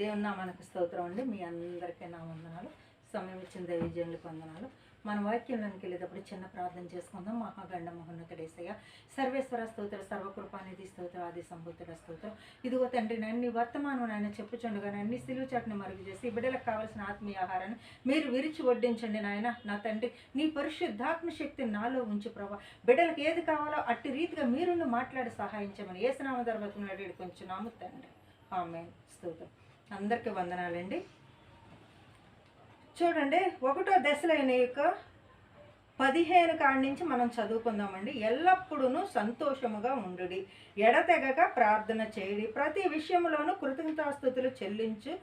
దేవుని నామానికి స్తోత్రం అండి. మీ అందరికీ నా వందనాలు. సమయం ఇచ్చిన దైవజనులకు వందనాలు. మన వాక్యంలోనికి వెళ్ళేటప్పుడు చిన్న ప్రార్థన చేసుకుందాం. మహాగండ మహోన్నతుడేసయ్య సర్వేశ్వర స్తోత్ర సర్వకృపానిధి స్తోత్ర ఆది సంబుద్ధుడ స్తోత్రం. ఇదిగో తండ్రి నన్ను వర్తమానం నాయన చెప్పుచుండగా నన్ను సిలువు చాటుని మరుగు చేసి బిడ్డలకు కావాల్సిన ఆత్మీయ ఆహారాన్ని మీరు విరిచి వడ్డించండి నాయన. నా తండ్రి నీ పరిశుద్ధాత్మ శక్తిని నాలో ఉంచి ప్రభా. బిడ్డలకు ఏది కావాలో అట్టి రీతిగా మీరు మాట్లాడి సహాయించమని ఏసునామ ధర్మత్వం అడిగి కొంచెం నాము తండ్రి. ఆమె స్తోత్రం. అందరికీ వందనాలండి. చూడండి ఒకటో దశలైన యొక్క పదిహేను కాడి నుంచి మనం చదువుకుందామండి. ఎల్లప్పుడూ సంతోషముగా ఉండుడి. ఎడతెగక ప్రార్థన చేయడి. ప్రతి విషయంలోనూ కృతజ్ఞతాస్థుతులు చెల్లించు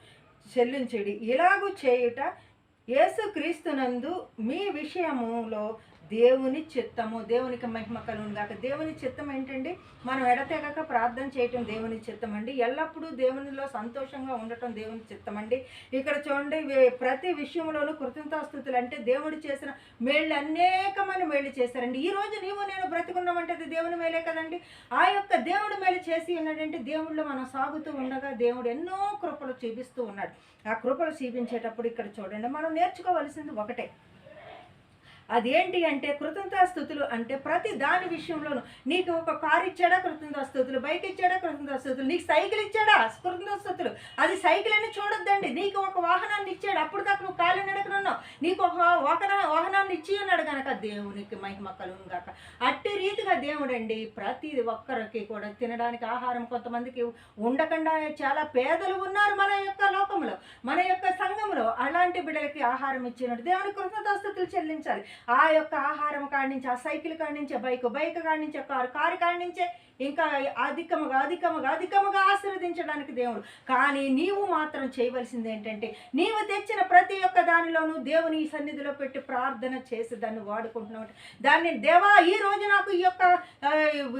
చెల్లించుడి. ఇలాగూ చేయుట యేసుక్రీస్తునందు మీ విషయములో దేవుని చిత్తము దేవునికి మహిమ కలుగును గాక. దేవుని చిత్తం ఏంటండి? మనం ఎడతెగక ప్రార్థన చేయటం దేవుని చిత్తం అండి ఎల్లప్పుడూ దేవునిలో సంతోషంగా ఉండటం దేవుని చిత్తం అండి ఇక్కడ చూడండి ప్రతి విషయంలోనూ కృతజ్ఞతాస్థుతులు అంటే దేవుడు చేసిన మేళ్ళు అనేకమైన మేళ్ళు చేశారండి. ఈ రోజు నీవు నేను బ్రతికున్నామంటే అది దేవుని మేలే కదండి. ఆ యొక్క దేవుడు మేలు చేసి ఉన్నాడంటే దేవుళ్ళు మనం సాగుతూ ఉండగా దేవుడు ఎన్నో కృపలు చూపిస్తూ ఉన్నాడు. ఆ కృపలు చూపించేటప్పుడు ఇక్కడ చూడండి మనం నేర్చుకోవలసింది ఒకటే. అదేంటి అంటే కృతజ్ఞతాస్థుతులు అంటే ప్రతి దాని విషయంలోనూ నీకు ఒక కారు ఇచ్చాడా? కృతజ్ఞతాస్థుతులు బైక్ ఇచ్చాడా? కృతజ్ఞతాస్థుతులు నీకు సైకిల్ ఇచ్చాడా? కృతజ్ఞతాస్థుతులు అది సైకిల్ అని చూడొద్దండి. నీకు ఒక వాహనాన్ని ఇచ్చాడు. అప్పుడు దాకా నువ్వు కాలు నడకనున్నావు నీకు ఒక వాహన వాహనాన్ని ఇచ్చి ఉన్నాడు కనుక దేవునికి మహిమ కలుగును గాక. అట్టి రీతిగా దేవుడండి ప్రతి ఒక్కరికి కూడా తినడానికి ఆహారం కొంతమందికి ఉండకుండా చాలా పేదలు ఉన్నారు మన యొక్క లోకంలో. మన యొక్క సంఘంలో అలాంటి బిడ్డలకి ఆహారం ఇచ్చినట్టు దేవుని కృతజ్ఞతాస్థుతులు చెల్లించాలి. ఆ యొక్క ఆహారం కాడి నుంచి ఆ సైకిల్ కాడి నుంచే బైక్ బైక్ కాడి నుంచే కారు కారు కాడి నుంచే ఇంకా అధికముగా అధికముగా అధికముగా ఆశీర్వదించడానికి దేవుడు. కానీ నీవు మాత్రం చేయవలసింది ఏంటంటే నీవు తెచ్చిన ప్రతి ఒక్క దానిలోనూ దేవుని సన్నిధిలో పెట్టి ప్రార్థన చేసి దాన్ని వాడుకుంటున్నావు. దాన్ని దేవా ఈ రోజు నాకు ఈ యొక్క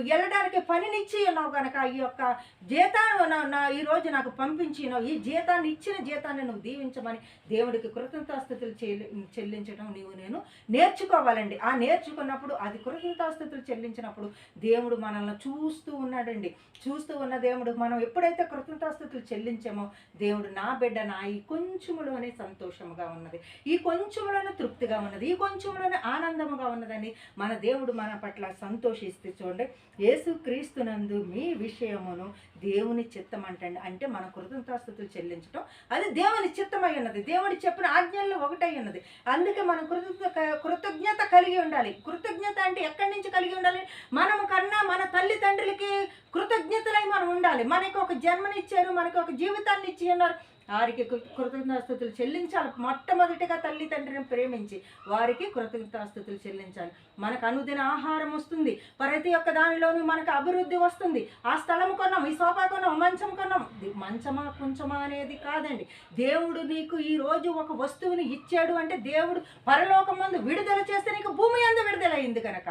వెళ్ళడానికి పనినిచ్చి ఉన్నావు కనుక ఈ యొక్క జీతాన్ని నా- ఈ రోజు నాకు పంపించినావు ఈ జీతాన్ని ఇచ్చిన జీతాన్ని నువ్వు దీవించమని దేవుడికి కృతజ్ఞతాస్థుతులు చెల్లి చెల్లించడం నీవు నేను నేర్చుకోవాలండి. ఆ నేర్చుకున్నప్పుడు అది కృతజ్ఞతాస్థుతులు చెల్లించినప్పుడు దేవుడు మనల్ని చూస్తూ ఉన్నాడండి. చూస్తూ ఉన్న దేవుడు మనం ఎప్పుడైతే కృతజ్ఞతాస్థుతులు చెల్లించామో దేవుడు నా బిడ్డ నా ఈ కొంచెములోనే సంతోషముగా ఉన్నది. ఈ కొంచెములోనే తృప్తిగా ఉన్నది. ఈ కొంచెములోనే ఆనందముగా ఉన్నదని మన దేవుడు మన పట్ల సంతోషిస్తే చూడండి. యేసుక్రీస్తునందు మీ విషయమును దేవుని చిత్తం అంటండి అంటే మన కృతజ్ఞతాస్థుతులు చెల్లించటం అది దేవుని చిత్తమై ఉన్నది. దేవుడి చెప్పిన ఆజ్ఞల్లో ఒకటై ఉన్నది. అందుకే మనం కృతజ్ఞత కృతజ్ఞత కలిగి ఉండాలి. కృతజ్ఞత అంటే ఎక్కడి నుంచి కలిగి ఉండాలి? మనం కన్నా మన తల్లిదండ్రులకి కృతజ్ఞతలై మనం ఉండాలి. మనకి ఒక జన్మనిచ్చారు మనకి ఒక జీవితాన్ని ఇచ్చి ఉన్నారు వారికి కృతజ్ఞతాస్థుతులు చెల్లించాలి. మొట్టమొదటిగా తల్లిదండ్రిని ప్రేమించి వారికి కృతజ్ఞతాస్థుతులు చెల్లించాలి. మనకు అనుదిన ఆహారం వస్తుంది. ప్రతి ఒక్క దానిలోనూ మనకు అభివృద్ధి వస్తుంది. ఆ స్థలం కొన్నాం ఈ సోఫా కొన్నాం మంచం కొన్నాం. మంచమా కొంచెమా అనేది కాదండి. దేవుడు నీకు ఈ రోజు ఒక వస్తువుని ఇచ్చాడు అంటే దేవుడు పరలోకం ముందు విడుదల చేస్తే నీకు భూమి అందు విడుదలైంది కనుక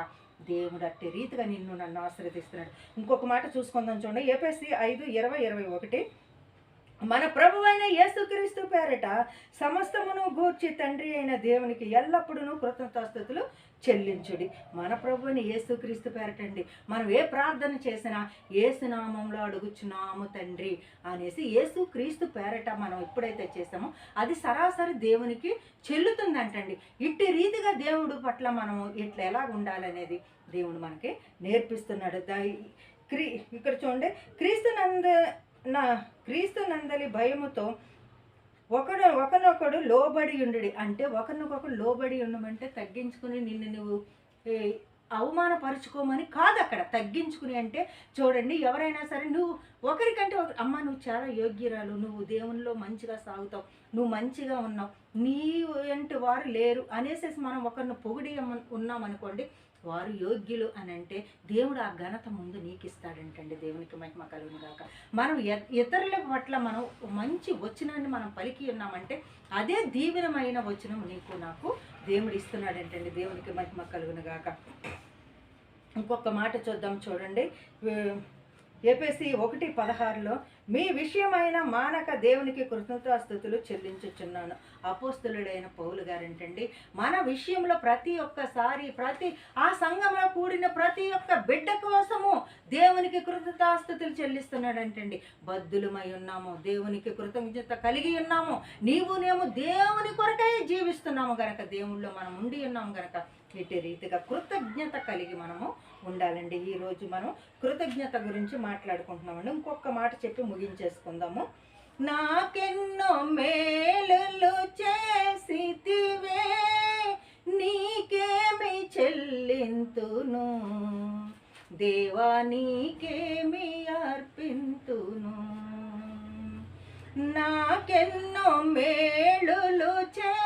దేవుడు అట్టి రీతిగా నిన్ను నన్ను ఆశ్రదిస్తున్నాడు ఇంకొక మాట చూసుకుందాం చూడండి. ఏపీఎస్సి ఐదు ఇరవై ఇరవై ఒకటి. మన ప్రభు అయిన యేసుక్రీస్తు పేరట సమస్తమును గూర్చి తండ్రి అయిన దేవునికి ఎల్లప్పుడూ కృతజ్ఞతాస్థుతులు చెల్లించుడి. మన ప్రభుని యేసుక్రీస్తు పేరటండి మనం ఏ ప్రార్థన చేసినా ఏసునామంలో అడుగుచున్నాము తండ్రి అనేసి యేసుక్రీస్తు పేరట మనం ఎప్పుడైతే చేసామో అది సరాసరి దేవునికి చెల్లుతుందంటండి. ఇట్టి రీతిగా దేవుడు పట్ల మనము ఇట్లా ఎలా ఉండాలనేది దేవుడు మనకి నేర్పిస్తున్నాడు. దా- క్రీ ఇక్కడ చూడండి క్రీస్తు నంద నా క్రీస్తు నందలి భయముతో ఒకడు ఒకనొకడు లోబడి ఉండు అంటే ఒకరినొకడు లోబడి ఉండమంటే తగ్గించుకుని నిన్ను నువ్వు అవమానపరుచుకోమని కాదు అక్కడ. తగ్గించుకుని అంటే చూడండి ఎవరైనా సరే నువ్వు ఒకరికంటే ఒక అమ్మ నువ్వు చాలా యోగ్యురాలు. నువ్వు దేవునిలో మంచిగా సాగుతావు. నువ్వు మంచిగా ఉన్నావు. నీ వంటి వారు లేరు. అనేసి మనం ఒకరిని పొగిడి ఉన్నామనుకోండి వారు యోగ్యులు అని అంటే దేవుడు ఆ ఘనత ముందు నీకు ఇస్తాడంటండి దేవునికి మహిమ కలుగును గాక. మనం ఇతరుల పట్ల మనం మంచి వచనాన్ని మనం పలికి ఉన్నామంటే అదే దీవెనమైన వచనం నీకు నాకు దేవుడు ఇస్తున్నాడంటండి. దేవునికి మహిమ కలుగును గాక. ఇంకొక మాట చూద్దాం చూడండి. ఏపీసీ ఒకటి పదహారులో మీ విషయమైన మానక దేవునికి కృతజ్ఞతాస్థుతులు చెల్లించుచున్నాను. అపోస్తులుడైన పౌలు గారంటండి? మన విషయంలో ప్రతి ఒక్కసారి ప్రతి ఆ సంఘంలో కూడిన ప్రతి ఒక్క బిడ్డ కోసము దేవునికి కృతజ్ఞతాస్థుతులు చెల్లిస్తున్నాడంటండి. బద్దులమై ఉన్నాము దేవునికి కృతజ్ఞత కలిగి ఉన్నాము. నీవు నేము దేవుని కొరకై జీవిస్తున్నాము గనక దేవుళ్ళు మనం ఉండి ఉన్నాము గనక ఇటు రీతిగా కృతజ్ఞత కలిగి మనము ఉండాలండి. ఈరోజు మనం కృతజ్ఞత గురించి మాట్లాడుకుంటున్నామండి. ఇంకొక మాట చెప్పి ముగించేసుకుందాము. నాకెన్నో మేలులు చేసితివే నీకేమి చెల్లింతును? దేవా నీకేమి అర్పింతును? నాకెన్నో మేలులు చే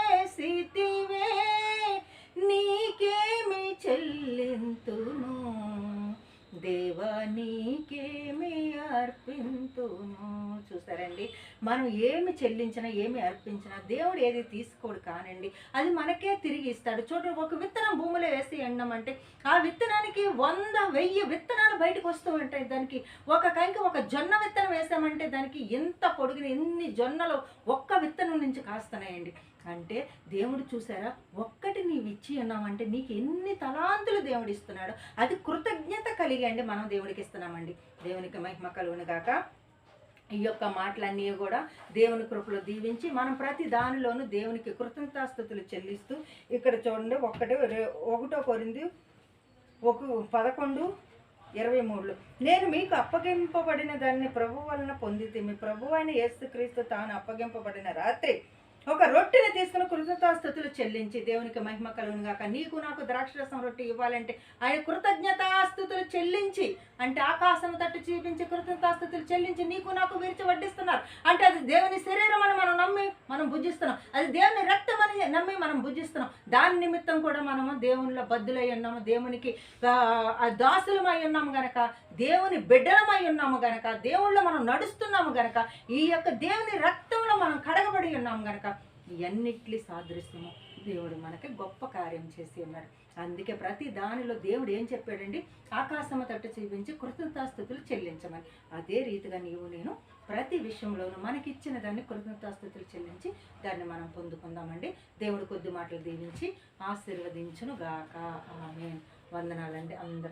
చూసారండి మనం ఏమి చెల్లించినా ఏమి అర్పించినా దేవుడు ఏది తీసుకోడు కానండి. అది మనకే తిరిగి ఇస్తాడు. చూడండి ఒక విత్తనం భూమిలో వేసి ఎండమంటే ఆ విత్తనానికి వంద వెయ్యి విత్తనాలు బయటకు వస్తూ ఉంటాయి దానికి. ఒక కంకి ఒక జొన్న విత్తనం వేసామంటే దానికి ఎంత పొడుగున ఎన్ని జొన్నలు ఒక్క విత్తనం నుంచి కాస్తున్నాయండి. అంటే దేవుడు చూసారా? ఒక్కటి నీవు ఇచ్చి ఉన్నామంటే నీకు ఎన్ని తలాంతులు దేవుడు ఇస్తున్నాడు? అది కృతజ్ఞత కలిగి అండి మనం దేవుడికి ఇస్తున్నామండి. దేవునికి మహిమ కలుగును గాక. ఈ యొక్క మాటలన్నీ కూడా దేవుని కృపలో దీవించి మనం ప్రతి దానిలోనూ దేవునికి కృతజ్ఞతాస్థుతులు చెల్లిస్తూ ఇక్కడ చూడండి ఒక్కటి ఒకటో కొరింది ఒక పదకొండు ఇరవై మూడులో నేను మీకు అప్పగింపబడిన దాన్ని ప్రభు వలన పొందితే మీ ప్రభు అయిన యేసుక్రీస్తు తాను అప్పగింపబడిన రాత్రి ఒక రొట్టెని తీసుకుని కృతజ్ఞతాస్థుతులు చెల్లించి దేవునికి మహిమ కలుగును గాక. నీకు నాకు ద్రాక్షరసం రొట్టె ఇవ్వాలంటే ఆయన కృతజ్ఞతాస్థుతులు చెల్లించి అంటే ఆకాశం తట్టు చూపించి కృతజ్ఞతాస్థుతులు చెల్లించి నీకు నాకు విరిచి వడ్డిస్తున్నారు. అంటే అది దేవుని శరీరం అని మనం నమ్మి మనం భుజిస్తున్నాం. అది దేవుని రక్తం అని నమ్మి మనం భుజిస్తున్నాం. దాని నిమిత్తం కూడా మనము దేవునిలో బద్దులై ఉన్నాము. దేవునికి ఆ, దాసులమై ఉన్నాము గనక దేవుని బిడ్డలమై ఉన్నాము గనక దేవుళ్ళు మనం నడుస్తున్నాము గనక ఈ యొక్క దేవుని రక్తంలో మనం కడగబడి ఉన్నాము గనక ఇవన్నిటి సాదృశ్యము. దేవుడు మనకి గొప్ప కార్యం చేసి ఉన్నాడు అందుకే ప్రతి దానిలో దేవుడు ఏం చెప్పాడండి? ఆకాశము తట్టు చూపించి కృతజ్ఞతాస్థుతులు చెల్లించమని. అదే రీతిగా నీవు నేను ప్రతి విషయంలోనూ మనకిచ్చిన దాన్ని కృతజ్ఞతాస్థుతులు చెల్లించి దాన్ని మనం పొందుకుందామండి. దేవుడు కొద్ది మాటలు దీవించి ఆశీర్వదించును గాక ఆమె వందనాలండి అందరు